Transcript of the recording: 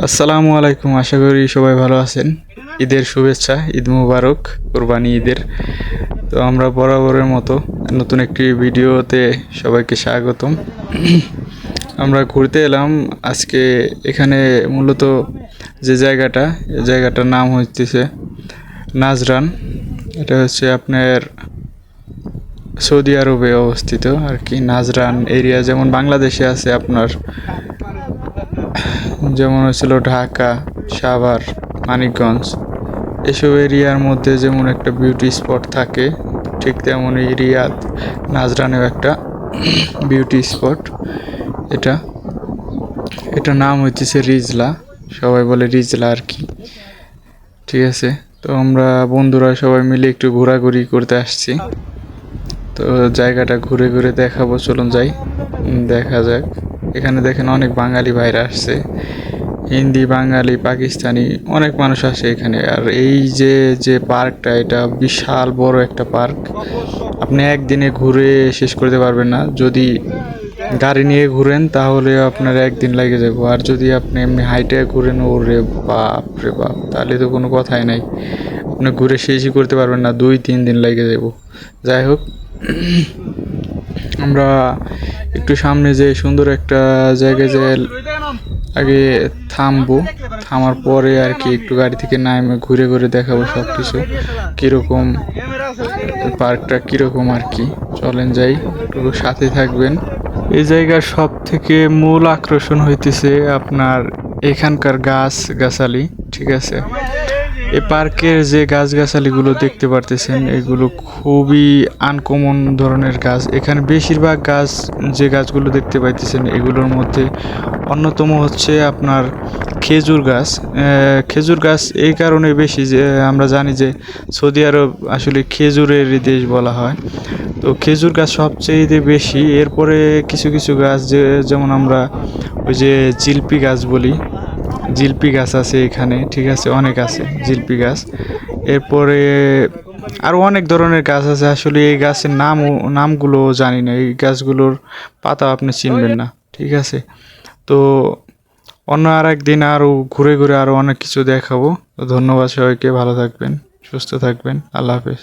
আসসালামু আলাইকুম, আশা করি সবাই ভালো আছেন। ঈদের শুভেচ্ছা, ঈদ মুবারক, কোরবানি ঈদের। তো আমরা বরাবরের মতো নতুন একটি ভিডিওতে সবাইকে স্বাগতম। আমরা ঘুরতে এলাম আজকে এখানে মূলত যে জায়গাটা এই জায়গাটার নাম হচ্ছে নাজরান। এটা হচ্ছে আপনার সৌদি আরবে অবস্থিত আর কি, নাজরান এরিয়া। যেমন বাংলাদেশে আছে আপনার যেমন হচ্ছিল ঢাকা, সাভার, মানিকগঞ্জ, এসব এরিয়ার মধ্যে যেমন একটা বিউটি স্পট থাকে, ঠিক তেমনই রিয়াদ নাজরানেও একটা বিউটি স্পট এটা। এটার নাম হচ্ছে রিজলা, সবাই বলে রিজলা আর কি। ঠিক আছে, তো আমরা বন্ধুরা সবাই মিলে একটু ঘোরাঘুরি করতে আসছি। তো জায়গাটা ঘুরে ঘুরে দেখাবো, চলুন যাই, দেখা যাক। এখানে দেখেন অনেক বাঙালি ভাইরা আসছে। হিন্দি, বাঙালি, পাকিস্তানি অনেক মানুষ আসে এখানে। আর এই যে যে পার্কটা, এটা বিশাল বড় একটা পার্ক। আপনি একদিনে ঘুরে শেষ করতে পারবেন না। যদি গাড়ি নিয়ে ঘুরেন, তাহলে আপনার একদিন লাগে যাব। আর যদি আপনি এমনি হাইটে ঘুরেন, ওরে বাপ রে বাপ, তাহলে তো কোনো কথাই নাই। আপনি ঘুরে শেষই করতে পারবেন না, দুই, তিন দিন লেগে যাব যাই হোক আমরা একটু সামনে যে সুন্দর একটা জায়গায় যে আগে থামবো, থামার পরে আর কি একটু গাড়ি থেকে নামে ঘুরে ঘুরে দেখাবো সব কিছু কীরকম পার্কটা কীরকম আর কি? চলেন যাই, একটু সাথে থাকবেন। এই জায়গার সব থেকে মূল আকর্ষণ হইতেছে আপনার এখানকার গাছ, গাছালি, ঠিক আছে? এই পার্কের যে গাছগাছালিগুলো দেখতে পারতেছেন, এগুলো খুবই আনকমন ধরনের গাছ। এখানে বেশিরভাগ গাছ যে গাছগুলো দেখতে পাইতেছেন, এগুলোর মধ্যে অন্যতম হচ্ছে আপনার খেজুর গাছ। খেজুর গাছ এই কারণে বেশি যে আমরা জানি যে সৌদি আরব আসলে খেজুরের দেশ বলা হয়। তো খেজুর গাছ সবচেয়ে বেশি, এরপরে কিছু কিছু গাছ যে, যেমন আমরা ওই যে জিলপি গাছ বলি জিলপি গাছ আছে এখানে, ঠিক আছে, অনেক আছে জিলপি গাছ। এরপরে আরও অনেক ধরনের গাছ আছে, আসলে এই গাছের নামও নামগুলো জানি না, এই গাছগুলোর পাতা আপনি চিনবেন না, ঠিক আছে। তো অন্য আর একদিন আরও ঘুরে ঘুরে আরও অনেক কিছু দেখাবো। তো ধন্যবাদ সবাইকে, ভালো থাকবেন, সুস্থ থাকবেন, আল্লাহ হাফেজ।